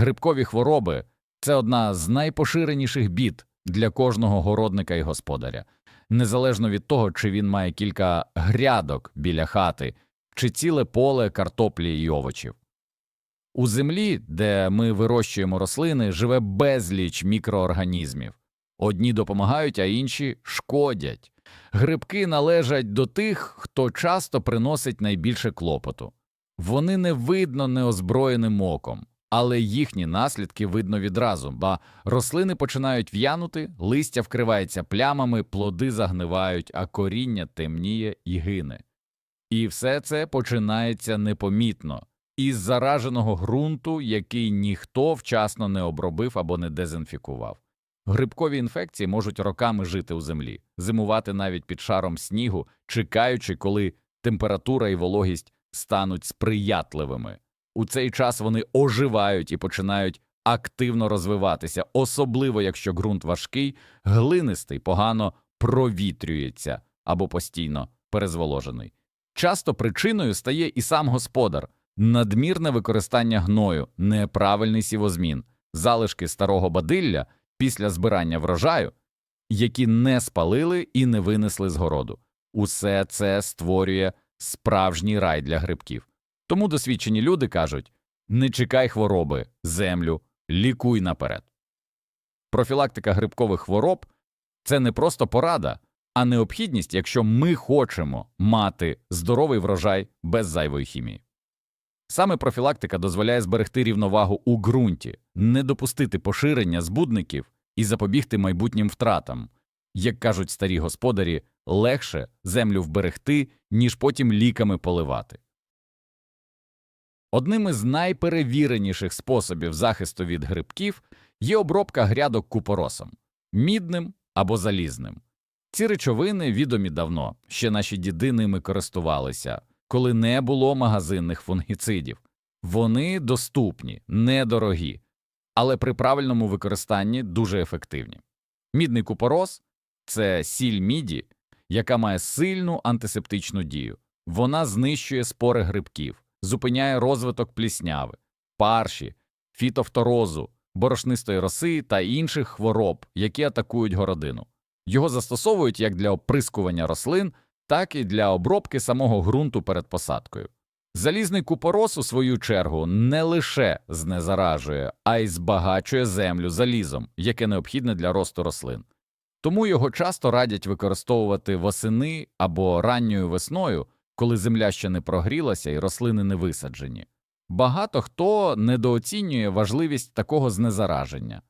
Грибкові хвороби це одна з найпоширеніших бід для кожного городника і господаря, незалежно від того, чи він має кілька грядок біля хати, чи ціле поле картоплі й овочів. У землі, де ми вирощуємо рослини, живе безліч мікроорганізмів. Одні допомагають, а інші шкодять. Грибки належать до тих, хто часто приносить найбільше клопоту. Вони не видно неозброєним оком, але їхні наслідки видно відразу, ба рослини починають в'янути, листя вкривається плямами, плоди загнивають, а коріння темніє і гине. І все це починається непомітно із зараженого ґрунту, який ніхто вчасно не обробив або не дезінфікував. Грибкові інфекції можуть роками жити у землі, зимувати навіть під шаром снігу, чекаючи, коли температура і вологість стануть сприятливими. У цей час вони оживають і починають активно розвиватися, особливо якщо ґрунт важкий, глинистий, погано провітрюється або постійно перезволожений. Часто причиною стає і сам господар, надмірне використання гною, неправильний сівозмін, залишки старого бадилля після збирання врожаю, які не спалили і не винесли з городу. Усе це створює справжній рай для грибків. Тому досвідчені люди кажуть не чекай хвороби, землю, лікуй наперед. Профілактика грибкових хвороб це не просто порада, а необхідність, якщо ми хочемо мати здоровий врожай без зайвої хімії. Саме профілактика дозволяє зберегти рівновагу у ґрунті, не допустити поширення збудників і запобігти майбутнім втратам. Як кажуть старі господарі, легше землю вберегти, ніж потім ліками поливати. Одним із найперевіреніших способів захисту від грибків є обробка грядок купоросом мідним або залізним. Ці речовини відомі давно, ще наші діди ними користувалися, коли не було магазинних фунгіцидів. Вони доступні, недорогі, але при правильному використанні дуже ефективні. Мідний купорос це сіль міді, яка має сильну антисептичну дію. Вона знищує спори грибків, зупиняє розвиток плісняви, парші, фітофторозу, борошнистої роси та інших хвороб, які атакують городину. Його застосовують як для оприскування рослин, так і для обробки самого ґрунту перед посадкою. Залізний купорос, у свою чергу, не лише знезаражує, а й збагачує землю залізом, яке необхідне для росту рослин. Тому його часто радять використовувати восени або ранньою весною, коли земля ще не прогрілася і рослини не висаджені. Багато хто недооцінює важливість такого знезараження.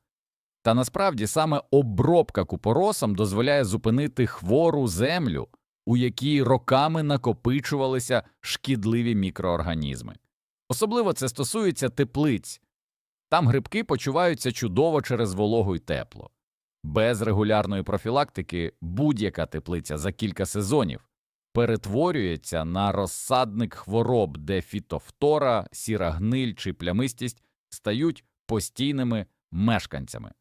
Та насправді саме обробка купоросом дозволяє зупинити хвору землю, у якій роками накопичувалися шкідливі мікроорганізми. Особливо це стосується теплиць. Там грибки почуваються чудово через вологу й тепло. Без регулярної профілактики будь-яка теплиця за кілька сезонів перетворюється на розсадник хвороб, де фітофтора, сіра гниль чи плямистість стають постійними мешканцями.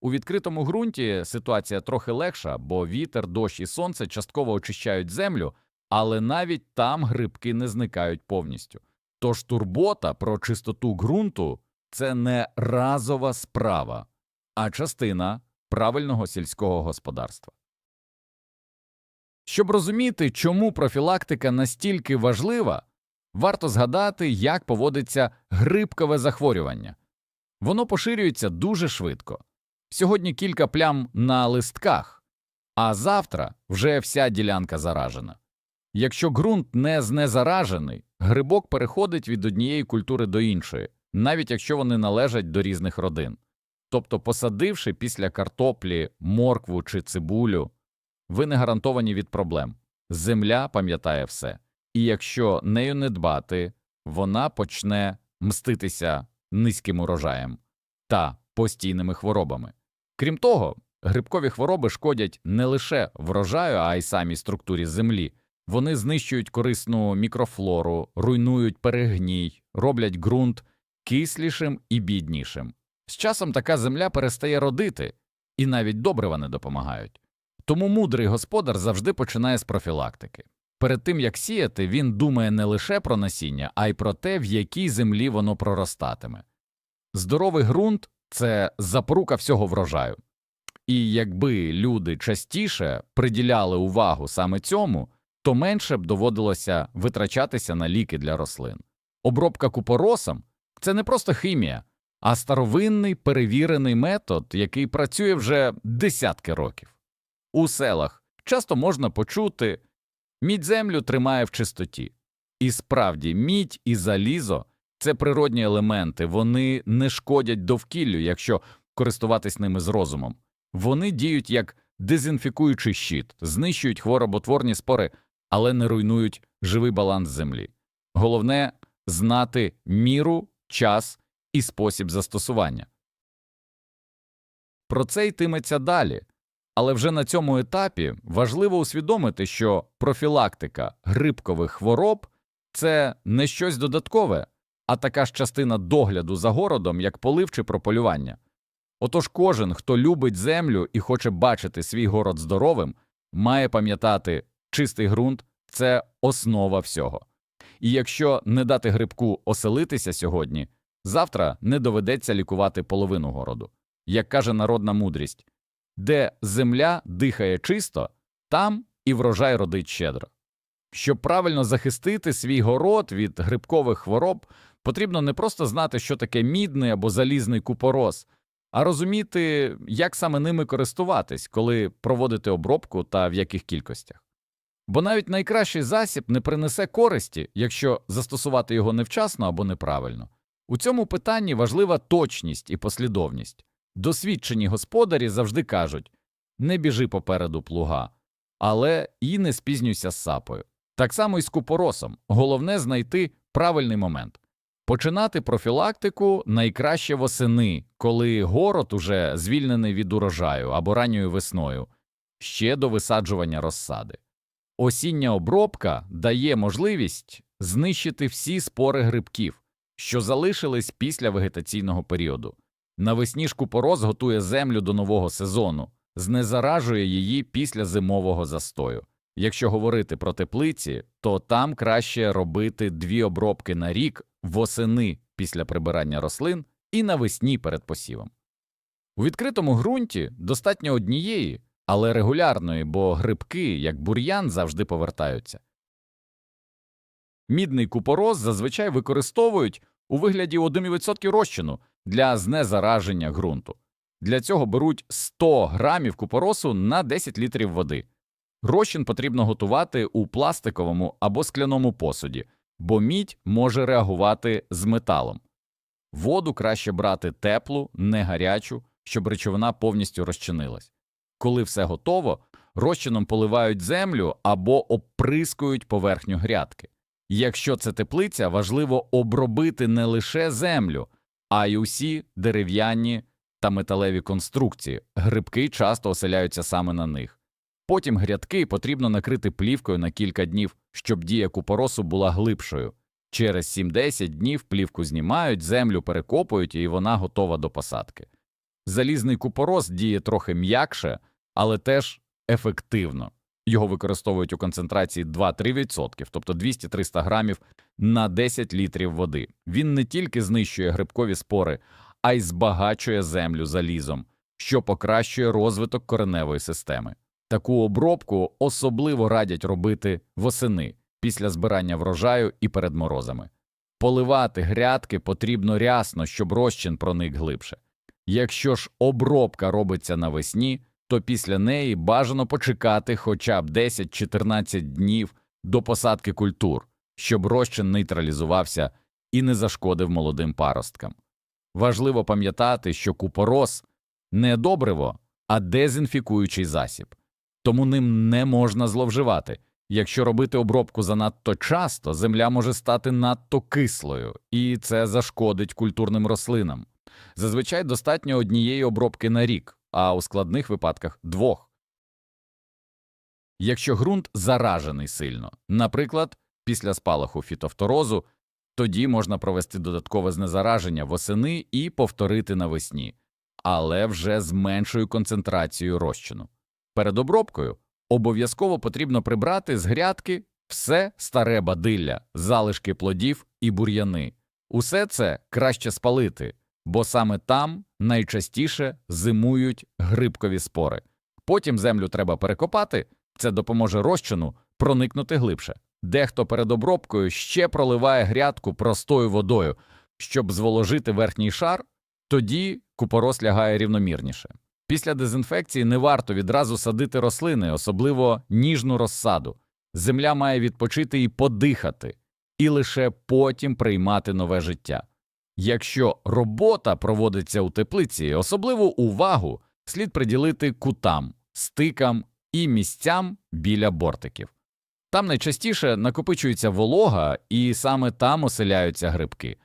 У відкритому ґрунті ситуація трохи легша, бо вітер, дощ і сонце частково очищають землю, але навіть там грибки не зникають повністю. Тож турбота про чистоту ґрунту це не разова справа, а частина правильного сільського господарства. Щоб розуміти, чому профілактика настільки важлива, варто згадати, як поводиться грибкове захворювання. Воно поширюється дуже швидко. Сьогодні кілька плям на листках, а завтра вже вся ділянка заражена. Якщо ґрунт не знезаражений, грибок переходить від однієї культури до іншої, навіть якщо вони належать до різних родин. Тобто, посадивши після картоплі, моркву чи цибулю, ви не гарантовані від проблем. Земля пам'ятає все, і якщо нею не дбати, вона почне мститися низьким урожаєм та постійними хворобами. Крім того, грибкові хвороби шкодять не лише врожаю, а й самій структурі землі. Вони знищують корисну мікрофлору, руйнують перегній, роблять ґрунт кислішим і біднішим. З часом така земля перестає родити, і навіть добрива не допомагають. Тому мудрий господар завжди починає з профілактики. Перед тим як сіяти, він думає не лише про насіння, а й про те, в якій землі воно проростатиме. Здоровий ґрунт це запорука всього врожаю. І якби люди частіше приділяли увагу саме цьому, то менше б доводилося витрачатися на ліки для рослин. Обробка купоросом – це не просто хімія, а старовинний перевірений метод, який працює вже десятки років. У селах часто можна почути мідь землю тримає в чистоті. І справді, мідь і залізо це природні елементи, вони не шкодять довкіллю, якщо користуватись ними з розумом. Вони діють як дезінфікуючий щит, знищують хвороботворні спори, але не руйнують живий баланс землі. Головне знати міру, час і спосіб застосування. Про це йтиметься далі. Але вже на цьому етапі важливо усвідомити, що профілактика грибкових хвороб це не щось додаткове, а така ж частина догляду за городом, як полив чи прополювання. Отож кожен, хто любить землю і хоче бачити свій город здоровим, має пам'ятати, чистий ґрунт це основа всього. І якщо не дати грибку оселитися сьогодні, завтра не доведеться лікувати половину городу. Як каже народна мудрість, де земля дихає чисто, там і врожай родить щедро. Щоб правильно захистити свій город від грибкових хвороб, потрібно не просто знати, що таке мідний або залізний купорос, а розуміти, як саме ними користуватись, коли проводити обробку та в яких кількостях. Бо навіть найкращий засіб не принесе користі, якщо застосувати його невчасно або неправильно. У цьому питанні важлива точність і послідовність. Досвідчені господарі завжди кажуть не біжи попереду плуга, але і не спізнюйся з сапою. Так само і з купоросом. Головне знайти правильний момент. Починати профілактику найкраще восени, коли город уже звільнений від урожаю або ранньою весною, ще до висаджування розсади. Осіння обробка дає можливість знищити всі спори грибків, що залишились після вегетаційного періоду. Навесні ж купорос готує землю до нового сезону, знезаражує її після зимового застою. Якщо говорити про теплиці, то там краще робити дві обробки на рік восени після прибирання рослин і навесні перед посівом. У відкритому ґрунті достатньо однієї, але регулярної, бо грибки, як бур'ян, завжди повертаються. Мідний купорос зазвичай використовують у вигляді 1% розчину для знезараження ґрунту. Для цього беруть 100 грамів купоросу на 10 літрів води. Розчин потрібно готувати у пластиковому або скляному посуді, бо мідь може реагувати з металом. Воду краще брати теплу, не гарячу, щоб речовина повністю розчинилась. Коли все готово, розчином поливають землю або оприскують поверхню грядки. Якщо це теплиця, важливо обробити не лише землю, а й усі дерев'яні та металеві конструкції. Грибки часто оселяються саме на них. Потім грядки потрібно накрити плівкою на кілька днів, щоб дія купоросу була глибшою. Через 7-10 днів плівку знімають, землю перекопують і вона готова до посадки. Залізний купорос діє трохи м'якше, але теж ефективно. Його використовують у концентрації 2-3%, тобто 200-300 грамів на 10 літрів води. Він не тільки знищує грибкові спори, а й збагачує землю залізом, що покращує розвиток кореневої системи. Таку обробку особливо радять робити восени після збирання врожаю і перед морозами. Поливати грядки потрібно рясно, щоб розчин проник глибше. Якщо ж обробка робиться навесні, то після неї бажано почекати хоча б 10-14 днів до посадки культур, щоб розчин нейтралізувався і не зашкодив молодим паросткам. Важливо пам'ятати, що купорос не добриво, а дезінфікуючий засіб, тому ним не можна зловживати. Якщо робити обробку занадто часто, земля може стати надто кислою, і це зашкодить культурним рослинам. Зазвичай достатньо однієї обробки на рік, а у складних випадках двох. Якщо ґрунт заражений сильно, наприклад, після спалаху фітофторозу, тоді можна провести додаткове знезараження восени і повторити навесні, але вже з меншою концентрацією розчину. Перед обробкою обов'язково потрібно прибрати з грядки все старе бадилля, залишки плодів і бур'яни. Усе це краще спалити, бо саме там найчастіше зимують грибкові спори. Потім землю треба перекопати, це допоможе розчину проникнути глибше. Дехто перед обробкою ще проливає грядку простою водою, щоб зволожити верхній шар, тоді купорос лягає рівномірніше. Після дезінфекції не варто відразу садити рослини, особливо ніжну розсаду. Земля має відпочити і подихати, і лише потім приймати нове життя. Якщо робота проводиться у теплиці, особливу увагу слід приділити кутам, стикам і місцям біля бортиків. Там найчастіше накопичується волога, і саме там оселяються грибки.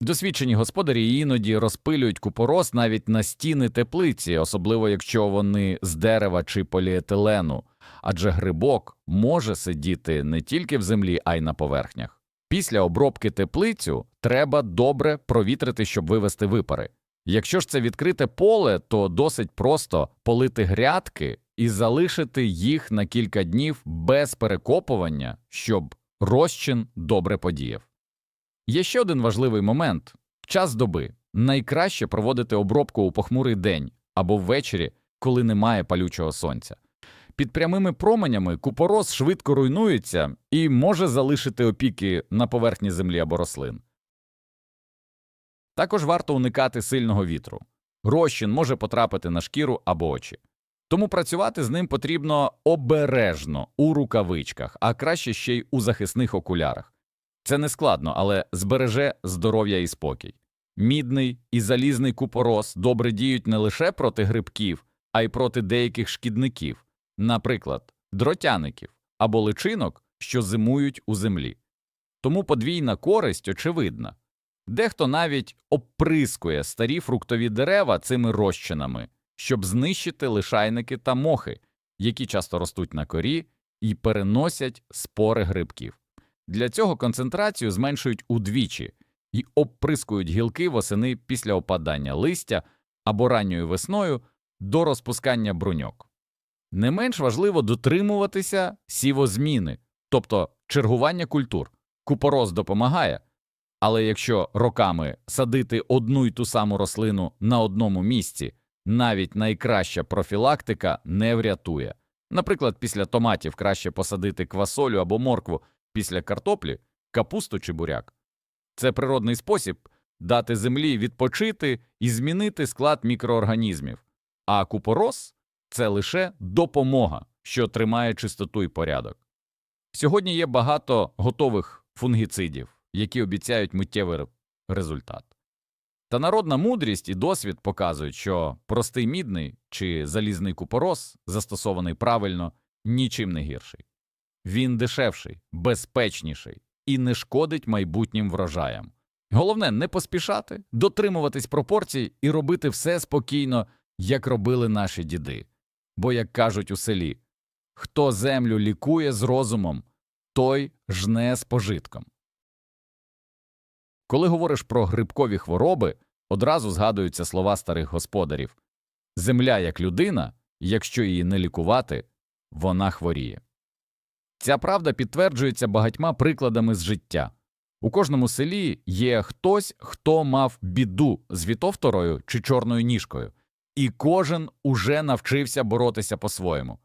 Досвідчені господарі іноді розпилюють купорос навіть на стіни теплиці, особливо якщо вони з дерева чи поліетилену, адже грибок може сидіти не тільки в землі, а й на поверхнях. Після обробки теплицю треба добре провітрити, щоб вивести випари. Якщо ж це відкрите поле, то досить просто полити грядки і залишити їх на кілька днів без перекопування, щоб розчин добре подіяв. Є ще один важливий момент час доби. Найкраще проводити обробку у похмурий день або ввечері, коли немає палючого сонця. Під прямими променями купорос швидко руйнується і може залишити опіки на поверхні землі або рослин. Також варто уникати сильного вітру. Розчин може потрапити на шкіру або очі. Тому працювати з ним потрібно обережно у рукавичках, а краще ще й у захисних окулярах. Це не складно, але збереже здоров'я і спокій. Мідний і залізний купорос добре діють не лише проти грибків, а й проти деяких шкідників, наприклад, дротяників або личинок, що зимують у землі. Тому подвійна користь очевидна. Дехто навіть оприскує старі фруктові дерева цими розчинами, щоб знищити лишайники та мохи, які часто ростуть на корі і переносять спори грибків. Для цього концентрацію зменшують удвічі і обприскують гілки восени після опадання листя або ранньою весною до розпускання бруньок. Не менш важливо дотримуватися сівозміни, тобто чергування культур. Купорос допомагає, але якщо роками садити одну й ту саму рослину на одному місці, навіть найкраща профілактика не врятує. Наприклад, після томатів краще посадити квасолю або моркву, після картоплі капусту чи буряк. Це природний спосіб дати землі відпочити і змінити склад мікроорганізмів, а купорос це лише допомога, що тримає чистоту і порядок. Сьогодні є багато готових фунгіцидів, які обіцяють миттєвий результат. Та народна мудрість і досвід показують, що простий мідний чи залізний купорос, застосований правильно, нічим не гірший. Він дешевший, безпечніший і не шкодить майбутнім врожаям. Головне не поспішати, дотримуватись пропорцій і робити все спокійно, як робили наші діди. Бо, як кажуть у селі, хто землю лікує з розумом, той жне з пожитком. Коли говориш про грибкові хвороби, одразу згадуються слова старих господарів земля як людина, якщо її не лікувати, вона хворіє. Ця правда підтверджується багатьма прикладами з життя. У кожному селі є хтось, хто мав біду з вітовторою чи чорною ніжкою, і кожен уже навчився боротися по-своєму.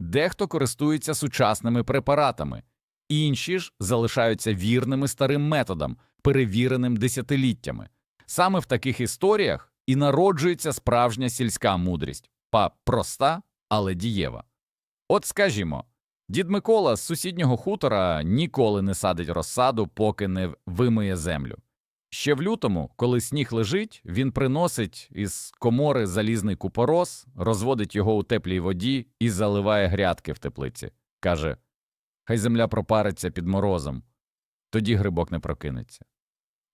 Дехто користується сучасними препаратами, інші ж залишаються вірними старим методам, перевіреним десятиліттями. Саме в таких історіях і народжується справжня сільська мудрість, па проста, але дієва. От скажімо. Дід Микола з сусіднього хутора ніколи не садить розсаду, поки не вимиє землю. Ще в лютому, коли сніг лежить, він приносить із комори залізний купорос, розводить його у теплій воді і заливає грядки в теплиці. Каже Хай земля пропариться під морозом, тоді грибок не прокинеться.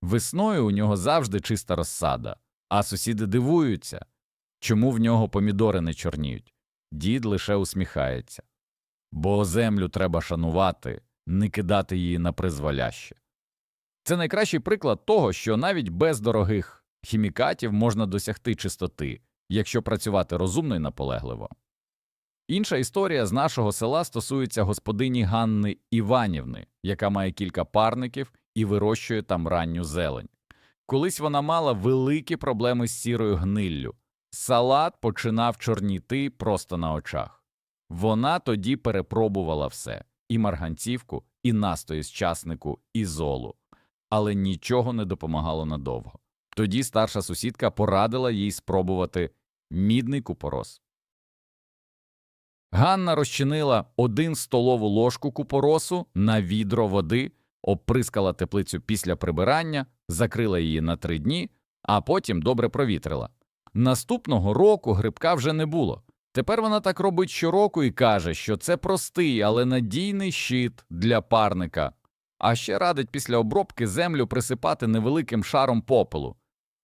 Весною у нього завжди чиста розсада, а сусіди дивуються, чому в нього помідори не чорніють. Дід лише усміхається бо землю треба шанувати, не кидати її на призволяще. Це найкращий приклад того, що навіть без дорогих хімікатів можна досягти чистоти, якщо працювати розумно і наполегливо. Інша історія з нашого села стосується господині Ганни Іванівни, яка має кілька парників і вирощує там ранню зелень. Колись вона мала великі проблеми з сірою гниллю. Салат починав чорніти просто на очах. Вона тоді перепробувала все і марганцівку, і настої з часнику, і золу, але нічого не допомагало надовго. Тоді старша сусідка порадила їй спробувати мідний купорос. Ганна розчинила один столову ложку купоросу на відро води, обприскала теплицю після прибирання, закрила її на три дні, а потім добре провітрила. Наступного року грибка вже не було. Тепер вона так робить щороку і каже, що це простий, але надійний щит для парника, а ще радить після обробки землю присипати невеликим шаром попелу.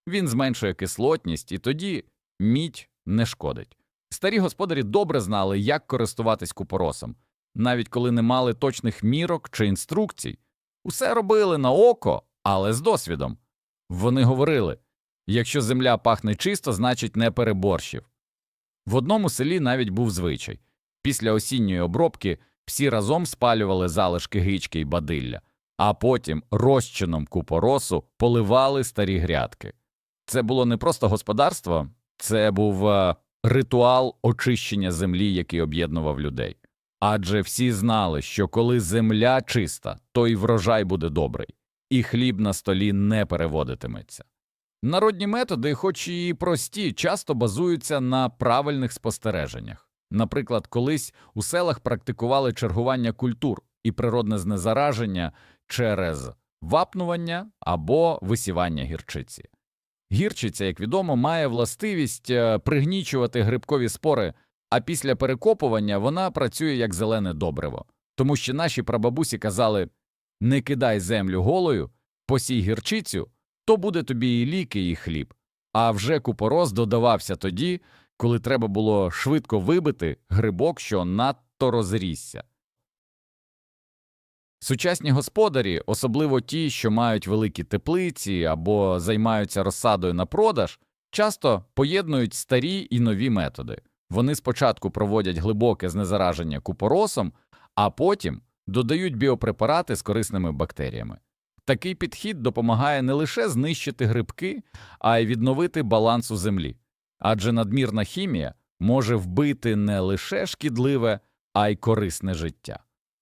Він зменшує кислотність, і тоді мідь не шкодить. Старі господарі добре знали, як користуватись купоросом, навіть коли не мали точних мірок чи інструкцій. Усе робили на око, але з досвідом. Вони говорили якщо земля пахне чисто, значить не переборщив. В одному селі навіть був звичай після осінньої обробки всі разом спалювали залишки гички й бадилля, а потім розчином купоросу поливали старі грядки. Це було не просто господарство, це був е, ритуал очищення землі, який об'єднував людей. Адже всі знали, що коли земля чиста, то й врожай буде добрий, і хліб на столі не переводитиметься. Народні методи, хоч і прості, часто базуються на правильних спостереженнях. Наприклад, колись у селах практикували чергування культур і природне знезараження через вапнування або висівання гірчиці. Гірчиця, як відомо, має властивість е, пригнічувати грибкові спори, а після перекопування вона працює як зелене добриво. Тому що наші прабабусі казали не кидай землю голою, посій гірчицю, то буде тобі і ліки, і хліб. А вже купорос додавався тоді, коли треба було швидко вибити грибок, що надто розрісся. Сучасні господарі, особливо ті, що мають великі теплиці або займаються розсадою на продаж, часто поєднують старі і нові методи. Вони спочатку проводять глибоке знезараження купоросом, а потім додають біопрепарати з корисними бактеріями. Такий підхід допомагає не лише знищити грибки, а й відновити баланс у землі, адже надмірна хімія може вбити не лише шкідливе, а й корисне життя.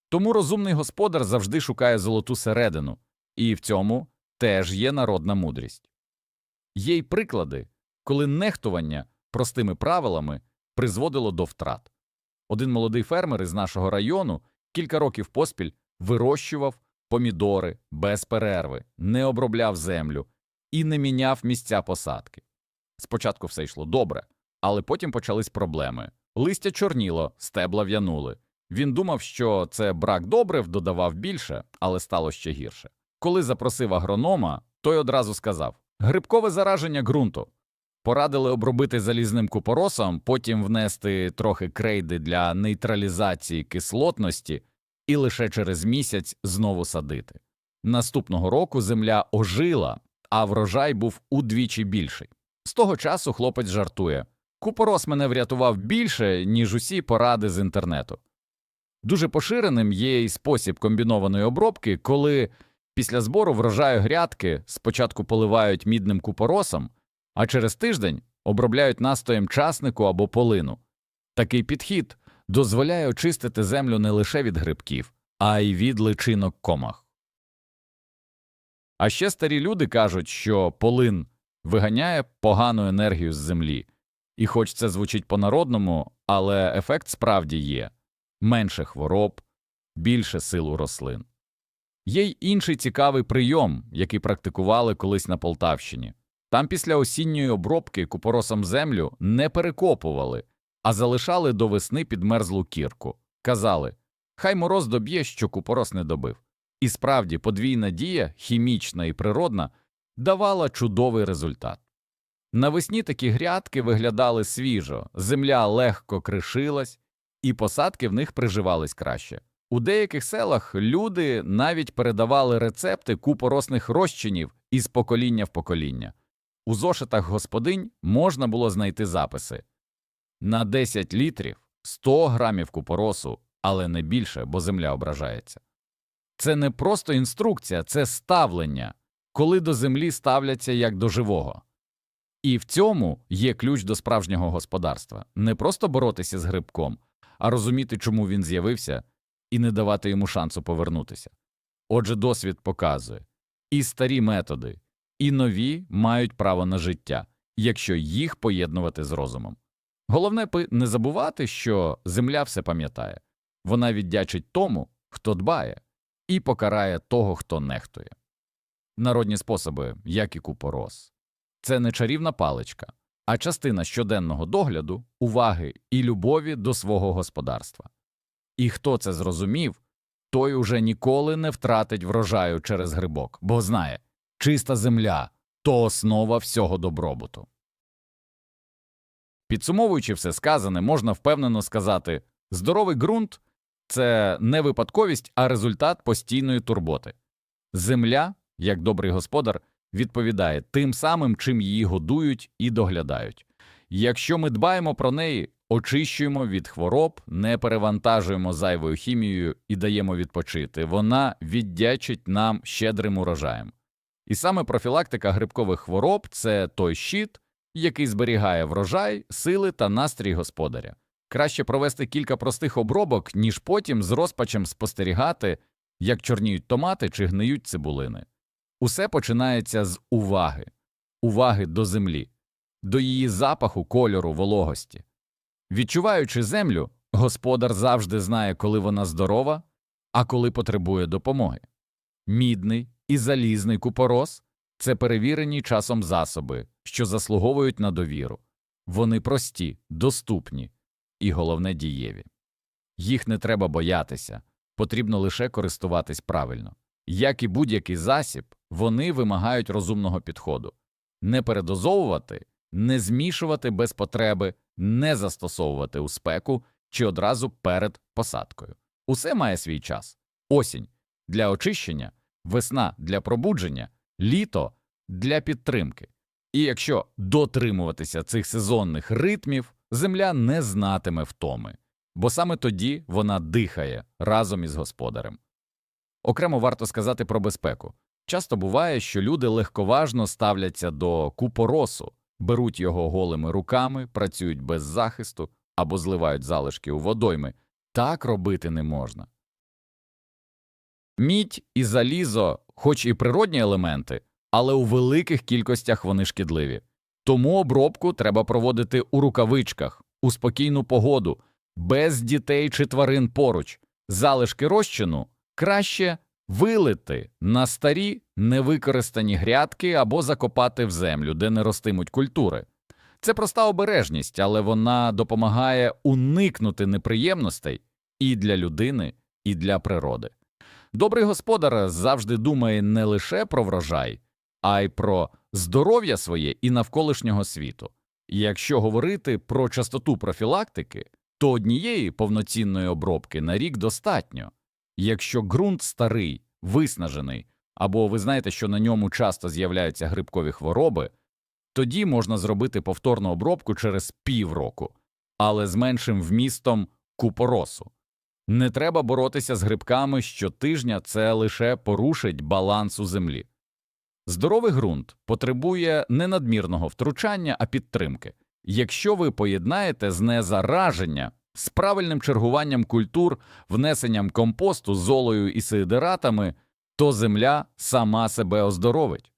Тому розумний господар завжди шукає золоту середину, і в цьому теж є народна мудрість. Є й приклади, коли нехтування простими правилами призводило до втрат. Один молодий фермер із нашого району кілька років поспіль вирощував помідори без перерви, не обробляв землю і не міняв місця посадки. Спочатку все йшло добре, але потім почались проблеми. Листя чорніло, стебла в'янули. Він думав, що це брак добрив додавав більше, але стало ще гірше. Коли запросив агронома, той одразу сказав грибкове зараження ґрунту. Порадили обробити залізним купоросом, потім внести трохи крейди для нейтралізації кислотності і лише через місяць знову садити. Наступного року земля ожила, а врожай був удвічі більший. З того часу хлопець жартує купорос мене врятував більше, ніж усі поради з інтернету. Дуже поширеним є і спосіб комбінованої обробки, коли після збору врожаю грядки спочатку поливають мідним купоросом, а через тиждень обробляють настоєм часнику або полину. Такий підхід дозволяє очистити землю не лише від грибків, а й від личинок комах. А ще старі люди кажуть, що полин виганяє погану енергію з землі, і хоч це звучить по-народному, але ефект справді є менше хвороб, більше сил у рослин. Є й інший цікавий прийом, який практикували колись на Полтавщині. Там після осінньої обробки купоросом землю не перекопували, а залишали до весни підмерзлу кірку. Казали хай мороз доб'є, що купорос не добив. І справді подвійна дія, хімічна і природна, давала чудовий результат. Навесні такі грядки виглядали свіжо, земля легко кришилась, і посадки в них приживались краще. У деяких селах люди навіть передавали рецепти купоросних розчинів із покоління в покоління. У зошитах господинь можна було знайти записи на 10 літрів 100 грамів купоросу, але не більше, бо земля ображається. Це не просто інструкція, це ставлення. коли до землі ставляться як до живого. І в цьому є ключ до справжнього господарства не просто боротися з грибком, а розуміти, чому він з'явився, і не давати йому шансу повернутися. Отже, досвід показує і старі методи, і нові мають право на життя, якщо їх поєднувати з розумом. Головне не забувати, що земля все пам'ятає вона віддячить тому, хто дбає, і покарає того, хто нехтує. Народні способи, як і купорос, це не чарівна паличка, а частина щоденного догляду, уваги і любові до свого господарства. І хто це зрозумів, той уже ніколи не втратить врожаю через грибок, бо знає, чиста земля то основа всього добробуту. Підсумовуючи все сказане, можна впевнено сказати здоровий ґрунт це не випадковість, а результат постійної турботи. Земля, як добрий господар, відповідає тим самим, чим її годують і доглядають. Якщо ми дбаємо про неї, очищуємо від хвороб, не перевантажуємо зайвою хімією і даємо відпочити, вона віддячить нам щедрим урожаєм. І саме профілактика грибкових хвороб це той щит, який зберігає врожай, сили та настрій господаря. Краще провести кілька простих обробок, ніж потім з розпачем спостерігати, як чорніють томати чи гниють цибулини. Усе починається з уваги, уваги до землі, до її запаху, кольору, вологості. Відчуваючи землю, господар завжди знає, коли вона здорова, а коли потребує допомоги. Мідний і залізний купорос це перевірені часом засоби, що заслуговують на довіру. Вони прості, доступні і, головне, дієві. Їх не треба боятися, потрібно лише користуватись правильно. Як і будь-який засіб, вони вимагають розумного підходу не передозовувати, не змішувати без потреби, не застосовувати у спеку чи одразу перед посадкою. Усе має свій час осінь для очищення, весна для пробудження, літо для підтримки. І якщо дотримуватися цих сезонних ритмів, земля не знатиме втоми, бо саме тоді вона дихає разом із господарем. Окремо варто сказати про безпеку. Часто буває, що люди легковажно ставляться до купоросу, беруть його голими руками, працюють без захисту або зливають залишки у водойми. Так робити не можна. Мідь і залізо, хоч і природні елементи, але у великих кількостях вони шкідливі. Тому обробку треба проводити у рукавичках, у спокійну погоду, без дітей чи тварин поруч. Залишки розчину краще вилити на старі невикористані грядки або закопати в землю, де не ростимуть культури. Це проста обережність, але вона допомагає уникнути неприємностей і для людини, і для природи. Добрий господар завжди думає не лише про врожай, а й про здоров'я своє і навколишнього світу. Якщо говорити про частоту профілактики, то однієї повноцінної обробки на рік достатньо. Якщо ґрунт старий, виснажений, або ви знаєте, що на ньому часто з'являються грибкові хвороби, тоді можна зробити повторну обробку через півроку, але з меншим вмістом купоросу. Не треба боротися з грибками щотижня, це лише порушить баланс у землі. Здоровий ґрунт потребує не надмірного втручання, а підтримки. Якщо ви поєднаєте знезараження з правильним чергуванням культур, внесенням компосту, золою і сидератами, то земля сама себе оздоровить.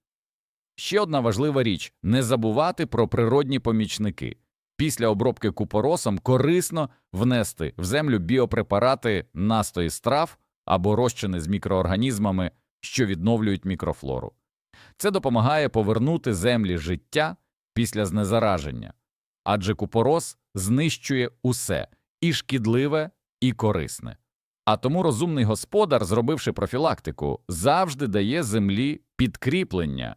Ще одна важлива річ не забувати про природні помічники. Після обробки купоросом корисно внести в землю біопрепарати настої страв або розчини з мікроорганізмами, що відновлюють мікрофлору. Це допомагає повернути землі життя після знезараження, адже купорос знищує усе і шкідливе, і корисне. А тому розумний господар, зробивши профілактику, завжди дає землі підкріплення,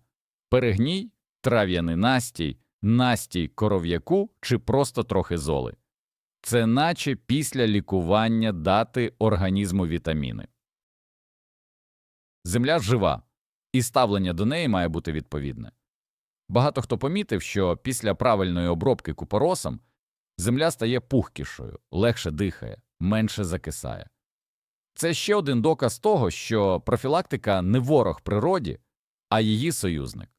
перегній, трав'яний настій, настій коров'яку чи просто трохи золи. Це наче після лікування дати організму вітаміни. Земля жива, і ставлення до неї має бути відповідне. Багато хто помітив, що після правильної обробки купоросом земля стає пухкішою, легше дихає, менше закисає. Це ще один доказ того, що профілактика не ворог природі, а її союзник.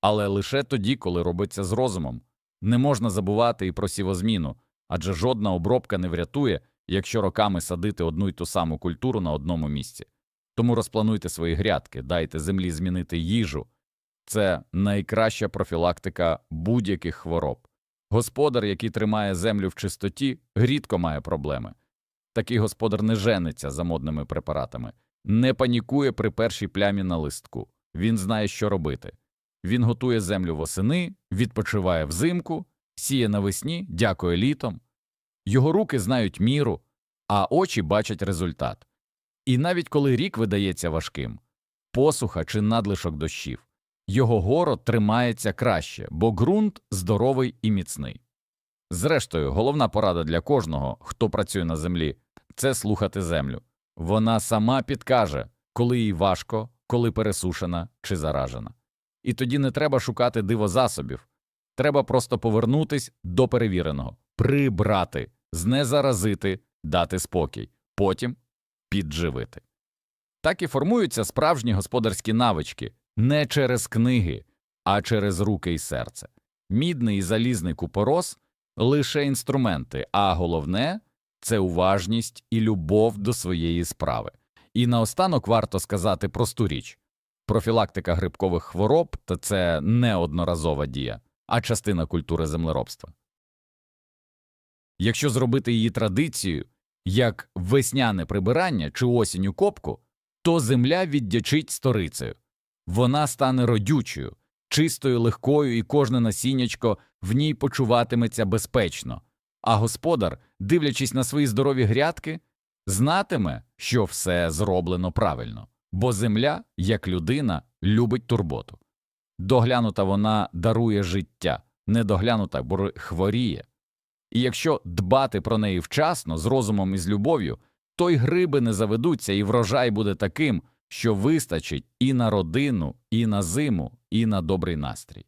Але лише тоді, коли робиться з розумом. Не можна забувати і про сівозміну, адже жодна обробка не врятує, якщо роками садити одну й ту саму культуру на одному місці. Тому розплануйте свої грядки, дайте землі змінити їжу. Це найкраща профілактика будь-яких хвороб. Господар, який тримає землю в чистоті, рідко має проблеми. Такий господар не жениться за модними препаратами, не панікує при першій плямі на листку. Він знає, що робити. Він готує землю восени, відпочиває взимку, сіє навесні, дякує літом. Його руки знають міру, а очі бачать результат. І навіть коли рік видається важким, посуха чи надлишок дощів, його город тримається краще, бо ґрунт здоровий і міцний. Зрештою, головна порада для кожного, хто працює на землі, це слухати землю. Вона сама підкаже, коли їй важко, коли пересушена чи заражена. І тоді не треба шукати дивозасобів, треба просто повернутись до перевіреного, прибрати, знезаразити, дати спокій, потім підживити. Так і формуються справжні господарські навички не через книги, а через руки і серце. Мідний і залізний купорос лише інструменти, а головне це уважність і любов до своєї справи. І наостанок варто сказати просту річ профілактика грибкових хвороб то це не одноразова дія, а частина культури землеробства. Якщо зробити її традицією, як весняне прибирання чи осінню копку, то земля віддячить сторицею. Вона стане родючою, чистою, легкою, і кожне насіннячко в ній почуватиметься безпечно, а господар, дивлячись на свої здорові грядки, знатиме, що все зроблено правильно, бо земля, як людина, любить турботу. Доглянута вона дарує життя, недоглянута хворіє. І якщо дбати про неї вчасно, з розумом і з любов'ю, то й гриби не заведуться, і врожай буде таким, що вистачить і на родину, і на зиму, і на добрий настрій.